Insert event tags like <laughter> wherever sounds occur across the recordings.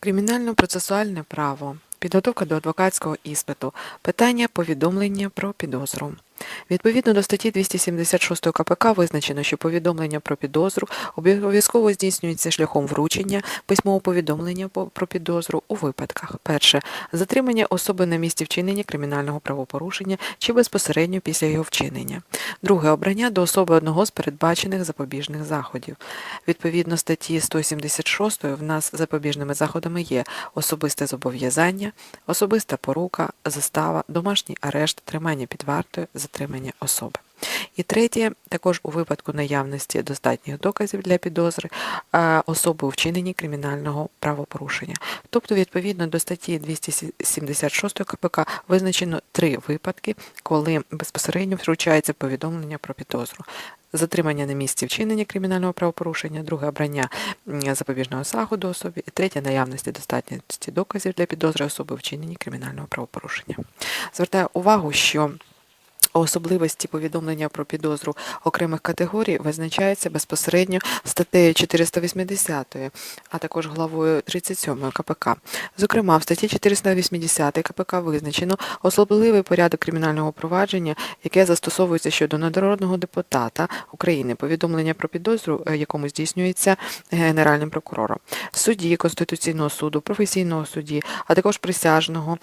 Кримінально-процесуальне право. Підготовка до адвокатського іспиту. Питання повідомлення про підозру. Відповідно до статті 276 КПК визначено, що повідомлення про підозру обов'язково здійснюється шляхом вручення письмового повідомлення про підозру у випадках: перше затримання особи на місці вчинення кримінального правопорушення чи безпосередньо після його вчинення. Друге обрання до особи одного з передбачених запобіжних заходів. Відповідно статті 176 в нас запобіжними заходами є особисте зобов'язання, особиста порука, застава, домашній арешт, тримання під вартою, затримання особи. І третє, також у випадку наявності достатніх доказів для підозри особи у вчиненні кримінального правопорушення. Тобто, відповідно до статті 276 КПК визначено три випадки, коли безпосередньо вручається повідомлення про підозру. Затримання на місці вчинення кримінального правопорушення, друге обрання запобіжного заходу особі, і третє наявності достатності доказів для підозри особи вчиненні кримінального правопорушення. Звертаю увагу, що Особливості повідомлення про підозру окремих категорій визначаються безпосередньо статтею 480, а також главою 37 КПК. Зокрема, в статті 480 КПК визначено особливий порядок кримінального провадження, яке застосовується щодо народного депутата України. Повідомлення про підозру, е, якому здійснюється Генеральним прокурором, судді Конституційного суду, професійного судді, а також присяжного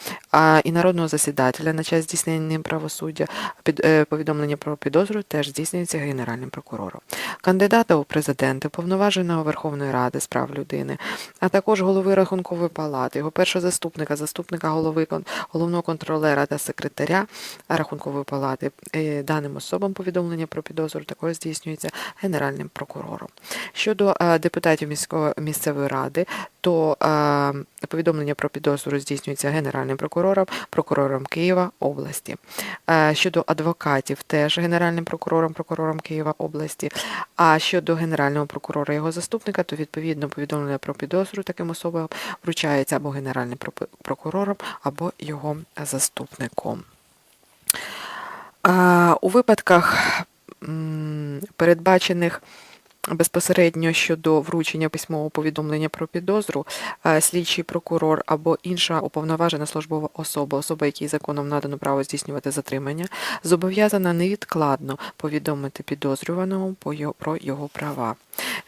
і народного засідателя на час здійснення правосуддя. Е, повідомлення про підозру теж здійснюється Генеральним прокурором. Кандидата у президенти, повноваженого Верховної Ради з прав людини, а також голови Рахункової палати, його першого заступника, заступника голови головного контролера та секретаря Рахункової палати. Е, Даним особам повідомлення про підозру також здійснюється Генеральним прокурором. Щодо е, депутатів міської місцевої ради, то е, повідомлення про підозру здійснюється Генеральним прокурором, прокурором Києва області. Е, Щодо адвокатів, теж Генеральним прокурором, прокурором Києва області. А щодо Генерального прокурора його заступника, то відповідно повідомлення про підозру таким особам вручається або Генеральним прокурором, або його заступником. А, У випадках, передбачених безпосередньо щодо вручення письмового повідомлення про підозру, е, слідчий прокурор або інша уповноважена службова особа, особа, якій законом надано право здійснювати затримання, зобов'язана невідкладно повідомити підозрюваному про його права.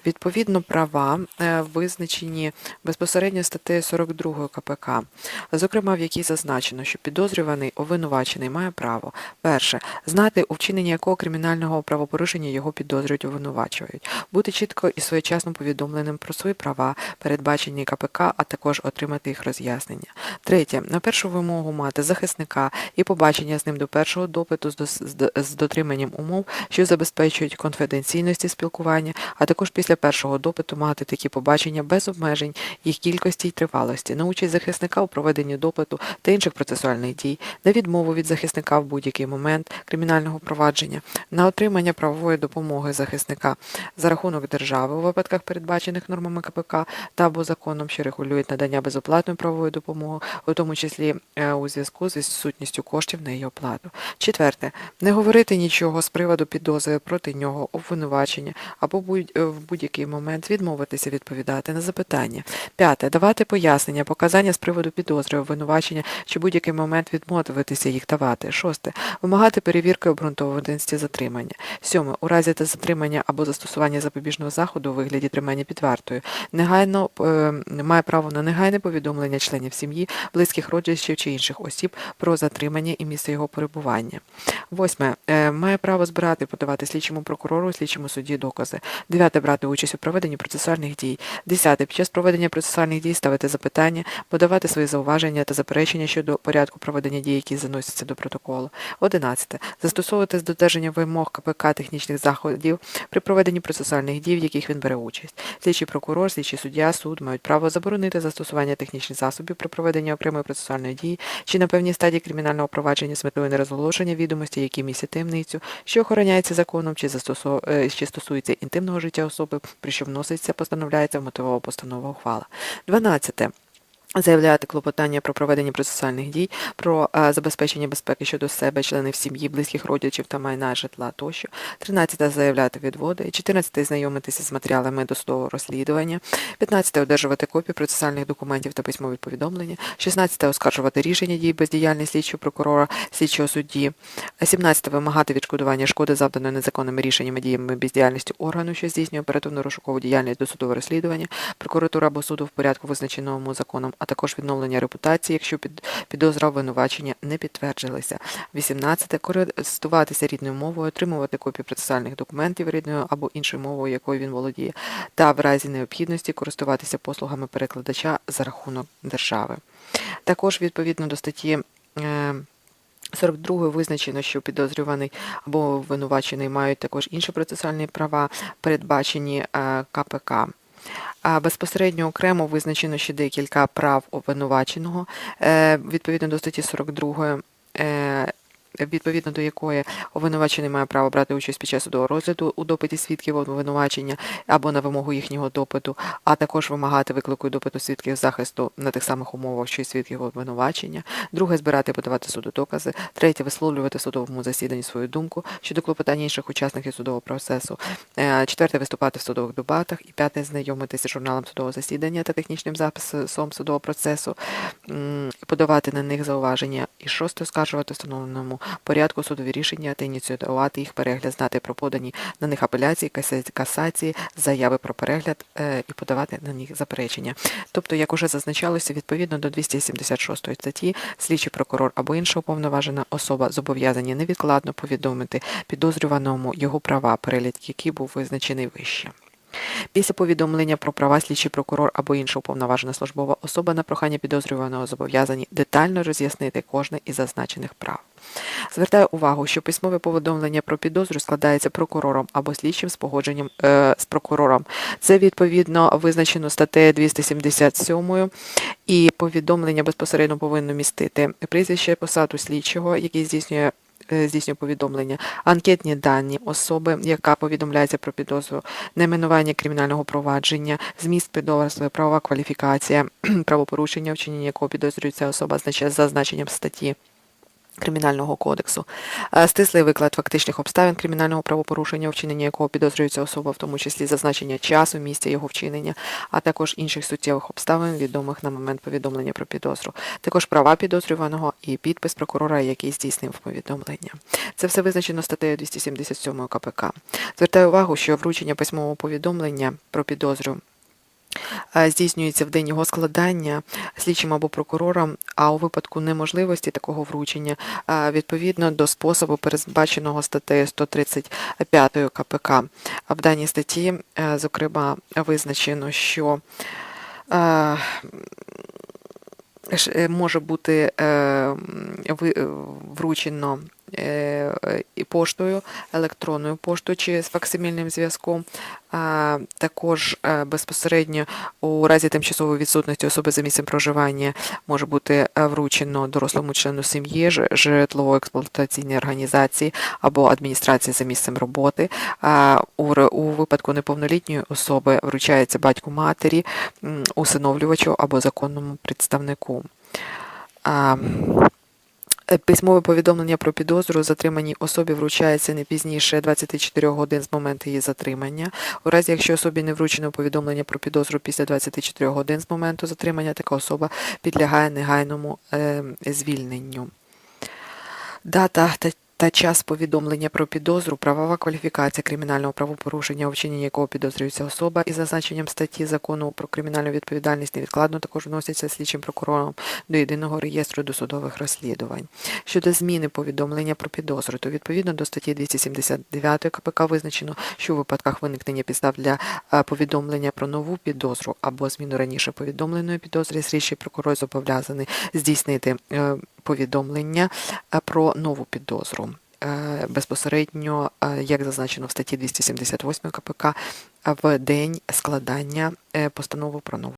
Відповідно, права е, визначені безпосередньо статтею 42 КПК, зокрема, в якій зазначено, що підозрюваний обвинувачений має право перше знати, у вчиненні якого кримінального правопорушення його підозрюють обвинувачують, бути чітко і своєчасно повідомленим про свої права, передбачені КПК, а також отримати їх роз'яснення. Третє, на першу вимогу мати захисника і побачення з ним до першого допиту з, дотриманням умов, що забезпечують конфіденційності спілкування, а також після першого допиту мати такі побачення без обмежень їх кількості й тривалості, на участь захисника у проведенні допиту та інших процесуальних дій, на відмову від захисника в будь-який момент кримінального провадження, на отримання правової допомоги захисника за рахунок держави у випадках, передбачених нормами КПК та або законом, що регулюють надання безоплатної правової допомоги, у тому числі е, у зв'язку з відсутністю коштів на її оплату. Четверте, не говорити нічого з приводу підозри проти нього, обвинувачення або будь- е, будь-який момент відмовитися відповідати на запитання. П'яте, давати пояснення, показання з приводу підозри, обвинувачення чи будь-який момент відмовитися їх давати. Шосте, вимагати перевірки обґрунтованості затримання. Сьоме, у разі та затримання або застосування запобіжного заходу у вигляді тримання під вартою, негайно е, має право на негайне повідомлення членів сім'ї, близьких родичів чи інших осіб про затримання і місце його перебування. Восьме, е, має право збирати, подавати слідчому прокурору, слідчому судді докази. Дев'яте, брати участь у проведенні процесуальних дій. Десяте, під час проведення процесуальних дій ставити запитання, подавати свої зауваження та заперечення щодо порядку проведення дій, які заносяться до протоколу. Одинадцяте, застосовувати з додержанням вимог КПК технічних заходів при проведенні процесуальних дій, в яких він бере участь. Слідчий прокурор, слідчий суддя, суд мають право заборонити застосування технічних засобів при проведенні окремої процесуальної дії чи на певній стадії кримінального провадження з метою нерозголошення відомості, які містять таємницю, що охороняється законом чи застосо... е, чи стосується інтимного життя особи, при що вноситься, постановляється мотивова постанова ухвала. 12. Заявляти клопотання про проведення процесуальних дій, про е, забезпечення безпеки щодо себе, членів сім'ї, близьких родичів та майна житла тощо. 13. Заявляти відводи. 14. Знайомитися з матеріалами досудового розслідування. 15. Одержувати копії процесуальних документів та письмові повідомлення. 16. Оскаржувати рішення дій бездіяльність слідчого прокурора, слідчого судді. 17. Вимагати відшкодування шкоди, завданої незаконними рішеннями, діями бездіяльності органу, що здійснює оперативно-розшукову діяльність досудового розслідування, прокуратура або суду в порядку, визначеному законом, а також відновлення репутації, якщо під, підозра обвинувачення не підтвердилися. 18. Користуватися рідною мовою, отримувати копії процесуальних документів рідною або іншою мовою, якою він володіє, та в разі необхідності користуватися послугами перекладача за рахунок держави. Також відповідно до статті. е, 42 визначено, що підозрюваний або обвинувачений мають також інші процесуальні права, передбачені е, КПК. Безпосередньо окремо визначено ще декілька прав обвинуваченого е, відповідно до статті 42, е, відповідно до якої обвинувачений має право брати участь під час судового розгляду у допиті свідків обвинувачення або на вимогу їхнього допиту, а також вимагати виклику допиту свідків захисту на тих самих умовах, що й свідків обвинувачення. Друге збирати і подавати суду докази. Третє висловлювати в судовому засіданні свою думку щодо клопотання інших учасників судового процесу. Е, Четверте виступати в судових дебатах. І п'яте знайомитися з журналом судового засідання та технічним записом судового процесу, подавати на них зауваження. І шосте оскаржувати встановленому порядку судові рішення та ініціювати їх перегляд, знати про подані на них апеляції, касації, заяви про перегляд е, і подавати на них заперечення. Тобто, як уже зазначалося, відповідно до 276 статті, слідчий прокурор або інша уповноважена особа зобов'язані невідкладно повідомити підозрюваному його права, перелік який був визначений вище. Після повідомлення про права слідчий прокурор або інша уповноважена службова особа на прохання підозрюваного зобов'язані детально роз'яснити кожне із зазначених прав. Звертаю увагу, що письмове повідомлення про підозру складається прокурором або слідчим з погодженням е, з прокурором. Це відповідно визначено статтею 277 і повідомлення безпосередньо повинно містити прізвище посаду слідчого, який здійснює е, здійснює повідомлення, анкетні дані особи, яка повідомляється про підозру, найменування кримінального провадження, зміст підозри, правова кваліфікація, <clears throat> правопорушення, вчинення якого підозрюється особа за значенням статті. Кримінального кодексу, Е, стислий виклад фактичних обставин кримінального правопорушення, вчинення якого підозрюється особа, в тому числі зазначення часу, місця його вчинення, а також інших суттєвих обставин, відомих на момент повідомлення про підозру, також права підозрюваного і підпис прокурора, який здійснив повідомлення. Це все визначено статтею 277 КПК. Звертаю увагу, що вручення письмового повідомлення про підозру здійснюється в день його складання слідчим або прокурором, а у випадку неможливості такого вручення е, відповідно до способу, передбаченого статтею 135 КПК. А в даній статті, е, зокрема, визначено, що е, е, може бути е, е, вручено е, е, поштою, електронною поштою чи з факсимільним зв'язком. Також е, безпосередньо у разі тимчасової відсутності особи за місцем проживання може бути е, вручено дорослому члену сім'ї, житлово-експлуатаційній організації або адміністрації за місцем роботи. У випадку неповнолітньої особи вручається батьку матері, усиновлювачу або законному представнику. Е, Письмове повідомлення про підозру затриманій особі вручається не пізніше 24 годин з моменту її затримання. У разі, якщо особі не вручено повідомлення про підозру після 24 годин з моменту затримання, така особа підлягає негайному е, звільненню. Дата та час повідомлення про підозру, правова кваліфікація кримінального правопорушення, у вчиненні якого підозрюється особа із зазначенням статті закону про кримінальну відповідальність невідкладно також вносяться слідчим прокурором до єдиного реєстру досудових розслідувань. Щодо зміни повідомлення про підозру, то відповідно до статті 279 КПК визначено, що у випадках виникнення підстав для е, повідомлення про нову підозру або зміну раніше повідомленої підозри, слідчий прокурор зобов'язаний здійснити е, повідомлення е, про нову підозру. Е, Безпосередньо, е, як зазначено в статті 278 КПК, в день складання постанови про нову